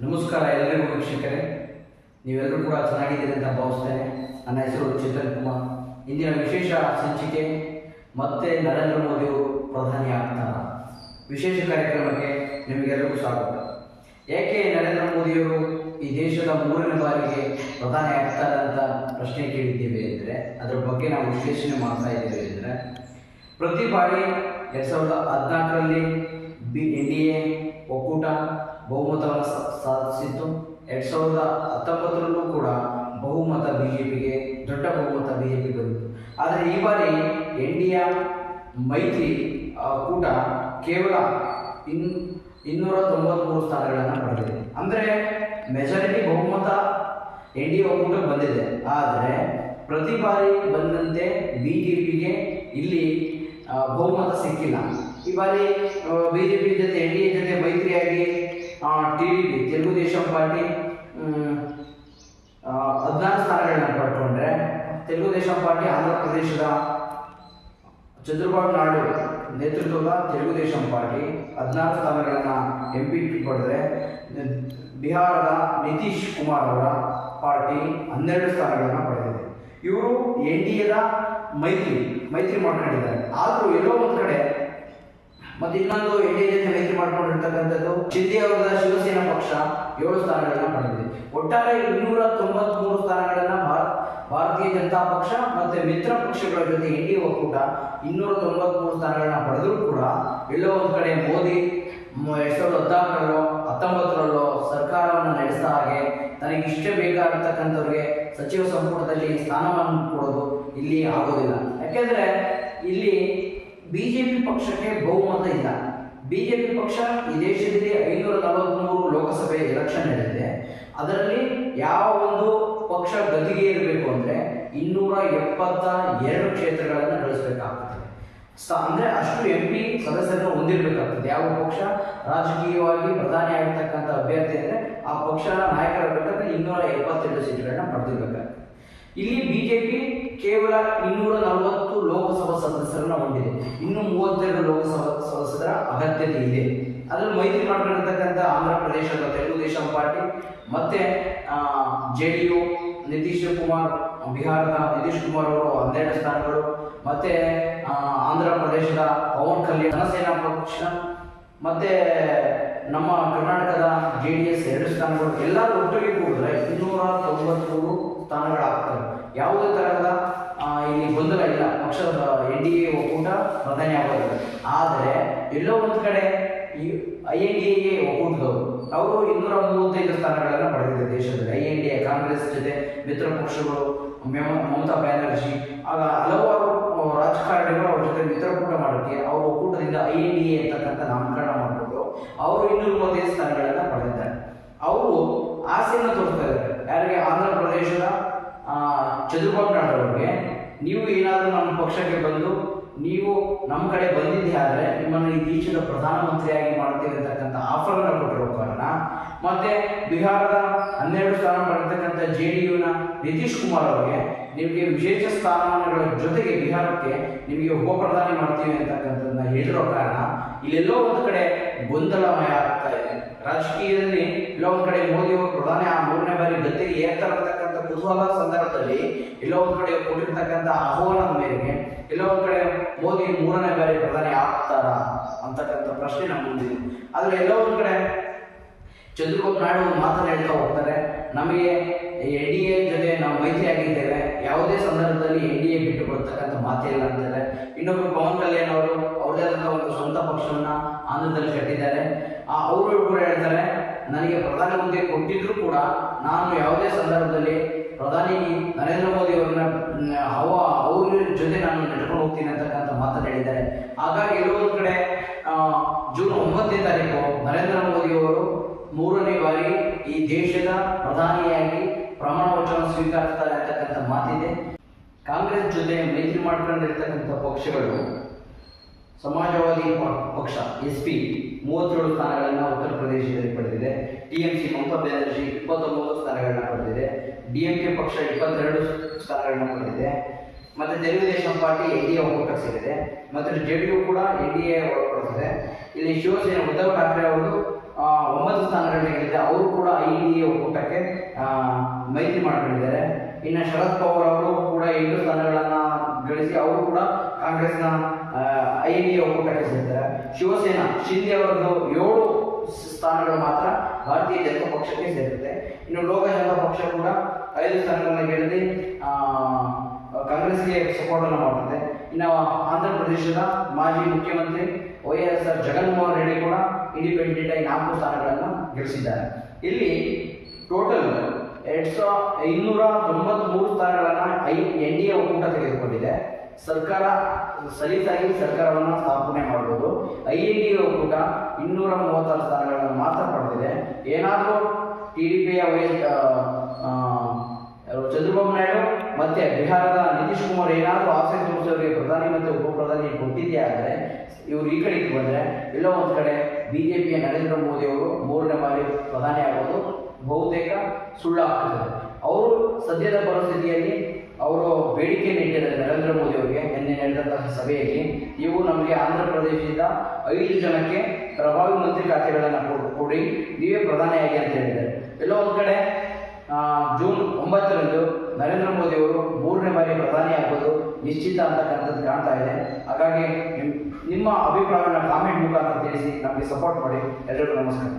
ನಮಸ್ಕಾರ ಎಲ್ಲರಿಗೂ ವೀಕ್ಷಕರೇ. ನೀವೆಲ್ಲರೂ ಕೂಡ ಚೆನ್ನಾಗಿದ್ದೀರಿ ಅಂತ ಭಾವಿಸ್ತೇನೆ. ನನ್ನ ಹೆಸರು ಚೇತನ್ ಕುಮಾರ್. ಇಂದಿನ ವಿಶೇಷ ಸಂಚಿಕೆ ಮತ್ತೆ ನರೇಂದ್ರ ಮೋದಿಯವರು ಪ್ರಧಾನಿ ಆಗ್ತಾರ ವಿಶೇಷ ಕಾರ್ಯಕ್ರಮಕ್ಕೆ ನಿಮಗೆಲ್ಲರಿಗೂ ಸ್ವಾಗತ. ಏಕೆ ನರೇಂದ್ರ ಮೋದಿಯವರು ಈ ದೇಶದ ಮೂರನೇ ಬಾರಿಗೆ ಪ್ರಧಾನಿ ಆಗ್ತಾರೆ ಅಂತ ಪ್ರಶ್ನೆ ಕೇಳಿದ್ದೇವೆ ಅಂದರೆ, ಅದರ ಬಗ್ಗೆ ನಾವು ವಿಶ್ಲೇಷಣೆ ಮಾಡ್ತಾ ಇದ್ದೇವೆ ಅಂದರೆ, ಪ್ರತಿ ಬಾರಿ ಎರಡು ಸಾವಿರದ ಹದಿನಾಲ್ಕರಲ್ಲಿ ಬಿ ಎನ್ ಡಿ ಎ ಒಕ್ಕೂಟ ಬಹುಮತವನ್ನು ಸಾಧಿಸಿತ್ತು ಎರಡು ಸಾವಿರದ ಹತ್ತೊಂಬತ್ತರಲ್ಲೂ ಕೂಡ ಬಹುಮತ ಬಿ ಜೆ ಪಿಗೆ ದೊಡ್ಡ ಬಹುಮತ ಬಿ ಜೆ ಪಿ ಬಂದಿತ್ತು. ಆದರೆ ಈ ಬಾರಿ ಎನ್ ಡಿ ಎ, ಮೈತ್ರಿ ಕೂಟ ಕೇವಲ ಇನ್, ಇನ್ನೂರ ತೊಂಬತ್ಮೂರು ಸ್ಥಾನಗಳನ್ನು ಪಡೆದಿದೆ. ಅಂದರೆ ಮೆಜಾರಿಟಿ ಬಹುಮತ ಎನ್ ಡಿ ಎ ಒಕ್ಕೂಟಕ್ಕೆ ಬಂದಿದೆ. ಆದರೆ ಪ್ರತಿ ಬಾರಿ ಬಂದಂತೆ ಬಿ ಜೆ ಪಿಗೆ ಇಲ್ಲಿ ಬಹುಮತ ಸಿಕ್ಕಿಲ್ಲ. ಈ ಬಾರಿ ಬಿ ಜೆ ಪಿ ಜೊತೆ, ಎನ್ ಡಿ ಎ ಜೊತೆ ಮೈತ್ರಿಯಾಗಿ ಟಿ ತೆಲುಗು ದೇಶಂ ತೆಲುಗುದೇಶಂ ಪಾರ್ಟಿ ಹದಿನಾರು ಸ್ಥಾನಗಳನ್ನ ಪಡ್ಕೊಂಡ್ರೆ ತೆಲುಗುದೇಶಂ ಪಾರ್ಟಿ ಆಂಧ್ರ ಪ್ರದೇಶದ ಚಂದ್ರಬಾಬು ನಾಯ್ಡು ನೇತೃತ್ವದ ತೆಲುಗುದೇಶಂ ಪಾರ್ಟಿ ಹದಿನಾರು ಸ್ಥಾನಗಳನ್ನು ಎಂ ಪಿ ಪಡೆದರೆ ಬಿಹಾರದ ನಿತೀಶ್ ಕುಮಾರ್ ಅವರ ಪಾರ್ಟಿ ಹನ್ನೆರಡು ಸ್ಥಾನಗಳನ್ನು ಪಡೆದಿದೆ. ಇವರು ಎನ್ ಡಿ ಎದ ಮೈತ್ರಿ ಮೈತ್ರಿ ಮಾಡ್ಕೊಂಡಿದ್ದಾರೆ. ಆದರೂ ಎಲ್ಲೋ ಒಂದು ಕಡೆ ಮತ್ತೆ ಇನ್ನೊಂದು ಎನ್ಡಿಎ ಮೈತ್ರಿ ಮಾಡಿಕೊಂಡಿರ್ತಕ್ಕಂಥದ್ದು ಶಿಂದೆ ಅವರ ಶಿವಸೇನಾ ಪಕ್ಷ ಏಳು ಸ್ಥಾನಗಳನ್ನ ಪಡೆದಿದೆ. ಒಟ್ಟಾರೆ ಇನ್ನೂರ ತೊಂಬತ್ಮೂರು ಸ್ಥಾನಗಳನ್ನ ಭಾರ- ಭಾರತೀಯ ಜನತಾ ಪಕ್ಷ ಮತ್ತೆ ಮಿತ್ರ ಪಕ್ಷಗಳ ಜೊತೆ ಎನ್ ಡಿ ಎ ಒಕ್ಕೂಟ ಇನ್ನೂರ ತೊಂಬತ್ಮೂರು ಸ್ಥಾನಗಳನ್ನ ಪಡೆದರೂ ಕೂಡ ಎಲ್ಲೋ ಒಂದು ಕಡೆ ಮೋದಿ ಎರಡ್ ಸಾವಿರದ ಹದಿನಾಲ್ಕರಲ್ಲೋ ಹತ್ತೊಂಬತ್ತರಲ್ಲೋ ಸರ್ಕಾರವನ್ನು ನಡೆಸಿದ ಹಾಗೆ ತನಗೆ ಇಷ್ಟ ಬೇಕಾಗಿರ್ತಕ್ಕಂಥವ್ರಿಗೆ ಸಚಿವ ಸಂಪುಟದಲ್ಲಿ ಸ್ಥಾನವನ್ನು ಕೊಡೋದು ಇಲ್ಲಿ ಆಗೋದಿಲ್ಲ. ಯಾಕೆಂದ್ರೆ ಇಲ್ಲಿ ಬಿಜೆಪಿ ಪಕ್ಷಕ್ಕೆ ಬಹುಮತ ಇಲ್ಲ. ಬಿಜೆಪಿ ಪಕ್ಷ ಈ ದೇಶದಲ್ಲಿ ಐನೂರ ನಲವತ್ತ್ಮೂರು ಲೋಕಸಭೆ ಎಲೆಕ್ಷನ್ ನಡೆದಿದೆ. ಅದರಲ್ಲಿ ಯಾವ ಒಂದು ಪಕ್ಷ ಗದಿಗೆ ಇರಬೇಕು ಅಂದ್ರೆ ಇನ್ನೂರ ಎಪ್ಪತ್ತ ಎರಡು ಕ್ಷೇತ್ರಗಳನ್ನು ಗಳಿಸಬೇಕಾಗ್ತದೆ ಅಂದ್ರೆ ಅಷ್ಟು ಎಂ ಪಿ ಸದಸ್ಯರನ್ನು ಹೊಂದಿರಬೇಕಾಗ್ತದೆ. ಯಾವ ಪಕ್ಷ ರಾಜಕೀಯವಾಗಿ ಪ್ರಧಾನಿ ಆಗಿರ್ತಕ್ಕಂಥ ಅಭ್ಯರ್ಥಿ ಅಂದ್ರೆ ಆ ಪಕ್ಷದ ನಾಯಕರಾಗಬೇಕಂದ್ರೆ ಇನ್ನೂರ ಎಪ್ಪತ್ತೆರಡು ಸೀಟ್ಗಳನ್ನ ಪಡೆದಿರಬೇಕಾಗ್ತದೆ. ಇಲ್ಲಿ ಬಿಜೆಪಿ ಕೇವಲ ಇನ್ನೂರ ನಲವತ್ತು ಲೋಕಸಭಾ ಸದಸ್ಯರನ್ನ ಹೊಂದಿದೆ. ಇನ್ನೂ ಮೂವತ್ತೆರಡು ಲೋಕಸಭಾ ಸದಸ್ಯರ ಅಗತ್ಯತೆ ಇದೆ. ಅದರಲ್ಲಿ ಮೈತ್ರಿ ಮಾಡ್ಕೊಂಡಿರ್ತಕ್ಕಂಥ ಆಂಧ್ರ ಪ್ರದೇಶದ ತೆಲುಗುದೇಶಂ ಪಾರ್ಟಿ, ಮತ್ತೆ J D U, Nitish Kumar ಬಿಹಾರದ ನಿತೀಶ್ ಕುಮಾರ್ ಅವರು ಹನ್ನೆರಡು ಸ್ಥಾನಗಳು, ಮತ್ತೆ ಆಂಧ್ರ ಪ್ರದೇಶದ ಪವನ್ ಕಲ್ಯಾಣ್, ಜನಸೇನಾ ಪಕ್ಷ, ಮತ್ತೆ ನಮ್ಮ ಕರ್ನಾಟಕದ ಜೆ ಡಿ ಎಸ್ ಎರಡು ಸ್ಥಾನಗಳು ಎಲ್ಲರೂ ಒಟ್ಟಿಗೆ ಕೂಡಿದ್ರೆ ಇನ್ನೂರ ತೊಂಬತ್ಮೂರು ಸ್ಥಾನಗಳಾಗ್ತವೆ. ಯಾವುದೇ ತರಹದ ಇಲ್ಲಿ ಗೊಂದಲ ಇಲ್ಲ. ಪಕ್ಷದ ಎನ್ ಡಿ ಎ ಒಕ್ಕೂಟ ಪ್ರಧಾನಿ ಆದರೆ ಎಲ್ಲೋ ಒಂದು ಕಡೆ ಈ ಐ ಎನ್ ಡಿ ಎ ಒಕ್ಕೂಟದವರು, ಅವರು ಇನ್ನೂರ ಮೂವತ್ತೈದು ಸ್ಥಾನಗಳನ್ನು ಪಡೆದಿದೆ ದೇಶದಲ್ಲಿ. I N D A Congress ಜೊತೆ ಮಿತ್ರ ಪಕ್ಷಗಳು, ಮೆಮ- ಮಮತಾ ಬ್ಯಾನರ್ಜಿ, ಆಗ ಹಲವಾರು ರಾಜಕಾರಣಿಗಳು ಅವ್ರ ಜೊತೆ ಮಿತ್ರಕೂಟ ಮಾಡೋಕ್ಕೆ ಅವ್ರ ಒಕ್ಕೂಟದಿಂದ ಐ ಎನ್ ಡಿ ಎ ಅಂತಕ್ಕಂಥ ನಾಮಕರಣ ಮಾಡಿಕೊಂಡು ಅವರು ಇನ್ನೂರ ಮೂವತ್ತೈದು ಸ್ಥಾನಗಳನ್ನು ಪಡೆದಿದ್ದಾರೆ. ಅವರು ಆಸೆಯನ್ನು ತೋರಿಸ್ತಾ ಇದ್ದಾರೆ. ಯಾರಿಗೆ? ಆಂಧ್ರ ಪ್ರದೇಶದ ಚಂದ್ರಬಾಬು ನೀವು ಏನಾದರೂ ನಮ್ಮ ಪಕ್ಷಕ್ಕೆ ಬಂದು, ನೀವು ನಮ್ಮ ಕಡೆ ಬಂದಿದ್ದೆ ಆದರೆ ನಿಮ್ಮನ್ನು ಈ ದೇಶದ ಪ್ರಧಾನಮಂತ್ರಿಯಾಗಿ ಮಾಡ್ತೀವಿ ಅಂತಕ್ಕಂಥ ಆಫರ್ನ ಅನ್ನು ಕಾರಣ ಮತ್ತೆ ಬಿಹಾರದ ಹನ್ನೆರಡು ಸ್ಥಾನ ಪಡೆತಕ್ಕಂಥ ಜೆ ಡಿ ಯುನ ನಿತೀಶ್ ಕುಮಾರ್ ಅವರಿಗೆ ನಿಮಗೆ ವಿಶೇಷ ಸ್ಥಾನಮಾನಗಳ ಜೊತೆಗೆ ಬಿಹಾರಕ್ಕೆ ನಿಮಗೆ ಉಪ ಪ್ರಧಾನಿ ಮಾಡ್ತೀವಿ ಅಂತಕ್ಕಂಥದ್ದನ್ನ ಹೇಳಿರೋ ಕಾರಣ ಇಲ್ಲೆಲ್ಲೋ ಒಂದು ಕಡೆ ಗೊಂದಲಮಯ ಆಗ್ತಾ ಇದೆ. ರಾಜಕೀಯದಲ್ಲಿ ಎಲ್ಲೋ ಒಂದು ಕಡೆ ಮೋದಿ ಅವರು ಪ್ರಧಾನಿ ಆ ಮೂರನೇ ಬಾರಿ ಗದ್ದೆಗೆ ಏರ್ತಾರೆ ಅಂತಕ್ಕಂಥ ಕುತೂಹಲ ಸಂದರ್ಭದಲ್ಲಿ ಎಲ್ಲೋ ಒಂದು ಕಡೆ ಕೊಟ್ಟಿರ್ತಕ್ಕಂಥ ಆಹ್ವಾನದ ಮೇರೆಗೆ ಎಲ್ಲೋ ಒಂದು ಕಡೆ ಮೋದಿ ಮೂರನೇ ಬಾರಿ ಪ್ರಧಾನಿ ಆಗ್ತಾರ ಅಂತಕ್ಕಂಥ ಪ್ರಶ್ನೆ ನಮ್ಮ ಮುಂದಿದೆ. ಆದರೆ ಎಲ್ಲೋ ಒಂದು ಕಡೆ ಚಂದ್ರಬಾಬು ನಾಯ್ಡು ಮಾತನ್ನು ಹೇಳ್ತಾ ಹೋಗ್ತಾರೆ. ನಮಗೆ ಎನ್ ಡಿ ಎ ಜೊತೆ ನಾವು ಮೈತ್ರಿ ಆಗಿದ್ದೇವೆ. ಯಾವುದೇ ಸಂದರ್ಭದಲ್ಲಿ ಎನ್ ಡಿ ಎ ಬಿಟ್ಟು ಕೊಡ್ತಕ್ಕಂಥ ಮಾತೇ ಇಲ್ಲ ಅಂತಾರೆ. ಇನ್ನೊಬ್ಬರು ಪವನ್ ಕಲ್ಯಾಣ್ ಅವರು ಅವ್ರದೇ ಆದಂಥ ಒಂದು ಸ್ವಂತ ಪಕ್ಷವನ್ನ ಆಂಧ್ರದಲ್ಲಿ ಕಟ್ಟಿದ್ದಾರೆ. ಆ, ಅವರು ಕೂಡ ಹೇಳ್ತಾರೆ ನನಗೆ ಪ್ರಧಾನಮಂತ್ರಿ ಕೊಟ್ಟಿದ್ರು ಕೂಡ ನಾನು ಯಾವುದೇ ಸಂದರ್ಭದಲ್ಲಿ ಪ್ರಧಾನಿ ನರೇಂದ್ರ ಮೋದಿ ಅವರನ್ನ ಅವ ಅವ್ರ ಜೊತೆ ನಾನು ನಡ್ಕೊಂಡು ಹೋಗ್ತೀನಿ ಅಂತಕ್ಕಂಥ ಮಾತನ್ನು ಹೇಳಿದ್ದಾರೆ. ಹಾಗಾಗಿ ಇರುವ ಕಡೆ ಜೂನ್ ಒಂಬತ್ತನೇ ತಾರೀಕು ನರೇಂದ್ರ ಮೋದಿ ಅವರು ಮೂರನೇ ಬಾರಿ ಈ ದೇಶದ ಪ್ರಧಾನಿಯಾಗಿ ಪ್ರಮಾಣ ವಚನ ಸ್ವೀಕರಿಸ್ತಾರೆ ಅಂತಕ್ಕಂಥ ಮಾತಿದೆ. ಕಾಂಗ್ರೆಸ್ ಜೊತೆ ಮೈತ್ರಿ ಮಾಡ್ಕೊಂಡಿರ್ತಕ್ಕಂಥ ಪಕ್ಷಗಳು ಸಮಾಜವಾದಿ ಪಕ್ಷ, ಎಸ್ ಪಿ, ಮೂವತ್ತೇಳು ಸ್ಥಾನಗಳನ್ನು ಉತ್ತರ ಪ್ರದೇಶದಲ್ಲಿ ಪಡೆದಿದೆ. T M C Mamata Banerjee ಇಪ್ಪತ್ತೊಂಬತ್ತು ಸ್ಥಾನಗಳನ್ನು ಪಡೆದಿದೆ. ಡಿ ಎಂ ಕೆ ಪಕ್ಷ ಇಪ್ಪತ್ತೆರಡು ಸ್ಥಾನಗಳನ್ನು ಪಡೆದಿದೆ. ಮತ್ತೆ Telugu Desam party N D A ಒಕ್ಕೂಟ ಸೇರಿದೆ. ಮತ್ತು ಜೆ ಡಿ ಯು ಕೂಡ ಎನ್ ಡಿ ಎ ಒಳಪಡಿಸಿದೆ ಇಲ್ಲಿ ಶಿವಸೇನೆ, ಉದ್ಧವ್ ಠಾಕ್ರೆ ಅವರು ಒಂಬತ್ತು ಸ್ಥಾನಗಳನ್ನ ಗೆದ್ದಿದೆ ಅವರು ಕೂಡ ಐ ಡಿ ಎ ಒಕ್ಕೂಟಕ್ಕೆ ಮೈತ್ರಿ ಮಾಡ್ಕೊಂಡಿದ್ದಾರೆ. ಇನ್ನು ಶರದ್ ಪವಾರ್ ಅವರು ಕೂಡ ಎಂಟು ಸ್ಥಾನಗಳನ್ನು ಗಳಿಸಿ ಅವರು ಕೂಡ ಕಾಂಗ್ರೆಸ್ನ ಐ ಡಿ ಎ ಒಕ್ಕೂಟಕ್ಕೆ ಸೇರ್ತಾರೆ. ಶಿವಸೇನಾ ಶಿಂದೆ ಅವರದ್ದು ಏಳು ಸ್ಥಾನಗಳು ಮಾತ್ರ ಭಾರತೀಯ ಜನತಾ ಪಕ್ಷಕ್ಕೆ ಸೇರುತ್ತೆ. ಇನ್ನು ಲೋಕ ಪಕ್ಷ ಕೂಡ ಐದು ಸ್ಥಾನಗಳನ್ನು ಗೆಲ್ಲದೆ ಆ, ಕಾಂಗ್ರೆಸ್ಗೆ ಸಪೋರ್ಟ್ ಅನ್ನು ಮಾಡುತ್ತೆ ಇನ್ನು ಆಂಧ್ರ ಪ್ರದೇಶದ ಮಾಜಿ ಮುಖ್ಯಮಂತ್ರಿ Y S R Jaganmohan Reddy ಕೂಡ ಇಂಡಿಪೆಂಡೆಂಟ್ ಆಗಿ ನಾಲ್ಕು ಸ್ಥಾನಗಳನ್ನು ಗಳಿಸಿದ್ದಾರೆ ಇಲ್ಲಿ ಟೋಟಲ್ ಎರಡ್ ಸಾವಿರ ಐನೂರ ತೊಂಬತ್ಮೂರು ಸ್ಥಾನಗಳನ್ನು ಐ, ಎನ್ ಡಿ ಎ ಒಕ್ಕೂಟ ತೆಗೆದುಕೊಂಡಿದೆ. ಸರ್ಕಾರ, ಸಲೀಸಾಗಿ ಸರ್ಕಾರವನ್ನು ಸ್ಥಾಪನೆ ಮಾಡಬಹುದು ಐ ಎನ್ ಡಿ ಎ ಒಕ್ಕೂಟ ಇನ್ನೂರ ಮೂವತ್ತಾರು ಸ್ಥಾನಗಳನ್ನು ಮಾತ್ರ ಪಡೆದಿದೆ. ಏನಾದರೂ ಟಿ ಡಿ ಪಿಯ ಚಂದ್ರಬಾಬು ನಾಯ್ಡು ಮತ್ತೆ ಬಿಹಾರದ ನಿತೀಶ್ ಕುಮಾರ್ ಏನಾದರೂ ಆಸೆ ತೋರಿಸೋರಿಗೆ ಪ್ರಧಾನಿ ಮತ್ತು ಉಪಪ್ರಧಾನಿ ಕೊಟ್ಟಿದ್ದೇ ಆದರೆ ಇವರು ಈ ಕಡೆಗೆ ಬಂದರೆ ಎಲ್ಲೋ ಒಂದು ಕಡೆ ಬಿಜೆಪಿಯ ನರೇಂದ್ರ ಮೋದಿ ಅವರು ಮೂರನೇ ಬಾರಿ ಪ್ರಧಾನಿ ಆಗೋದು ಬಹುತೇಕ ಸುಳ್ಳಾಗ್ತದೆ. ಅವರು ಸದ್ಯದ ಪರಿಸ್ಥಿತಿಯಲ್ಲಿ ಅವರು ಬೇಡಿಕೆಯನ್ನು ಇಟ್ಟಿದ್ದಾರೆ ನರೇಂದ್ರ ಮೋದಿ ಅವರಿಗೆ. ನಿನ್ನೆ ನಡೆದಂತಹ ಸಭೆಯಲ್ಲಿ ನೀವು ನಮಗೆ ಆಂಧ್ರ ಪ್ರದೇಶದಿಂದ ಐದು ಜನಕ್ಕೆ ಪ್ರಭಾವಿ ಮಂತ್ರಿ ಖಾತೆಗಳನ್ನು ಕೊಡ್- ನೀವೇ ಪ್ರಧಾನಿಯಾಗಿ ಅಂತ ಹೇಳಿದ್ದಾರೆ. ಎಲ್ಲೋ ಒಂದು ಕಡೆ ಜೂನ್ ಒಂಬತ್ತರಂದು ನರೇಂದ್ರ ಮೋದಿ ಅವರು ಮೂರನೇ ಬಾರಿ ಪ್ರಧಾನಿ ಆಗೋದು ನಿಶ್ಚಿತ ಅಂತಕ್ಕಂಥದ್ದು ಕಾಣ್ತಾ ಇದೆ. ಹಾಗಾಗಿ ನಿಮ್ಮ ಅಭಿಪ್ರಾಯವನ್ನು ಕಾಮೆಂಟ್ ಮುಖಾಂತರ ತಿಳಿಸಿ ನಮಗೆ ಸಪೋರ್ಟ್ ಮಾಡಿ. ಎಲ್ಲರಿಗೂ ನಮಸ್ಕಾರ.